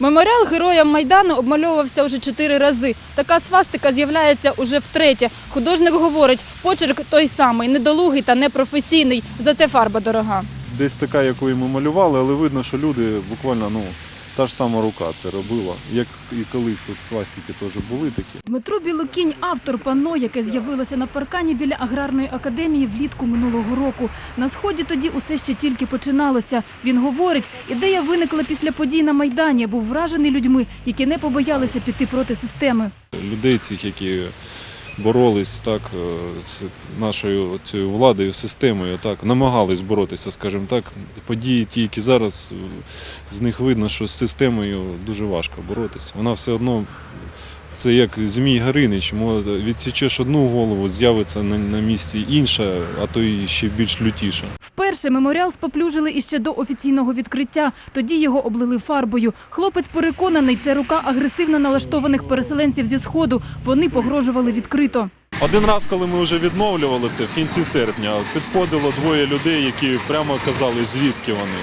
Меморіал героям Майдану обмальовувався уже чотири рази. Така свастика з'являється уже втретє. Художник говорить, почерк той самий, недолугий та непрофесійний, зате фарба дорога. Десь така, яку ми малювали, але видно, що люди буквально ну, та ж сама рука це робила. Як і колись тут свастики теж були такі. Дмитро Білокінь – автор панно, яке з'явилося на паркані біля аграрної академії влітку минулого року. На сході тоді усе ще тільки починалося. Він говорить, ідея виникла після подій на Майдані, був вражений людьми, які не побоялися піти проти системи. Людей цих, які боролись так е, з нашою цією владою, системою, так намагались боротися, скажімо так. Події, ті, які зараз е, з них видно, що з системою дуже важко боротися. Вона все одно. Це як Змій Гаринич, відсічеш одну голову, з'явиться на, на місці інша, а то і ще більш лютіша. Вперше меморіал споплюжили іще до офіційного відкриття. Тоді його облили фарбою. Хлопець переконаний, це рука агресивно налаштованих переселенців зі Сходу. Вони погрожували відкрито. Один раз, коли ми вже відновлювали це в кінці серпня, підходило двоє людей, які прямо казали, звідки вони.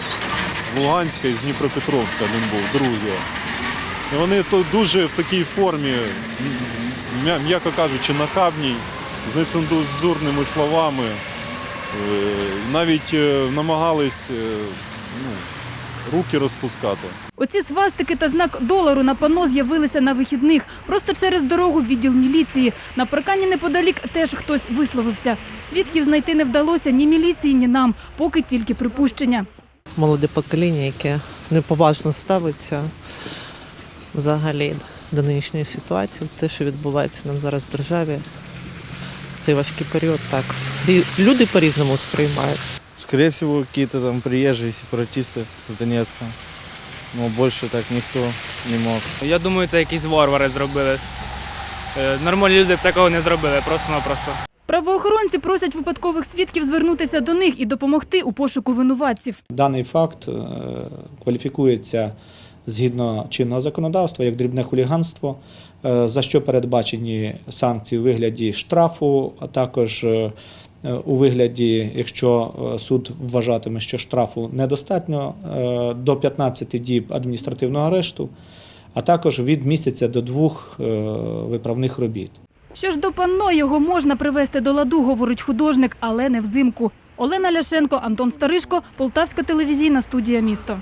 З Луганська і з Дніпропетровська один був, другий. І вони то дуже в такій формі, м'яко кажучи, нахабній, з нецензурними словами. Е, Навіть е, намагались е, ну, руки розпускати. Оці свастики та знак долару на панно з'явилися на вихідних. Просто через дорогу в відділ міліції. На паркані неподалік теж хтось висловився. Свідків знайти не вдалося ні міліції, ні нам, поки тільки припущення. молоде покоління, яке неповажно ставиться взагалі до нинішньої ситуації, те, що відбувається нам зараз в державі. Цей важкий період так. І люди по-різному сприймають. Скорее всего, какие-то там приезжие сепаратисты с Донецка. Но больше так никто не мог. Я думаю, це якісь варвари зробили. Е, Нормальні люди б такого не зробили, просто-напросто. Правоохоронці просять випадкових свідків звернутися до них і допомогти у пошуку винуватців. Даний факт е, кваліфікується згідно чинного законодавства як дрібне хуліганство, е, за що передбачені санкції у вигляді штрафу, а також е, у вигляді, якщо е, суд вважатиме, що штрафу недостатньо, е, до 15 діб адміністративного арешту, а також від місяця до двох е, виправних робіт. Що ж до панно, його можна привести до ладу, говорить художник, але не взимку. Олена Ляшенко, Антон Старишко, Полтавська телевізійна студія «Місто».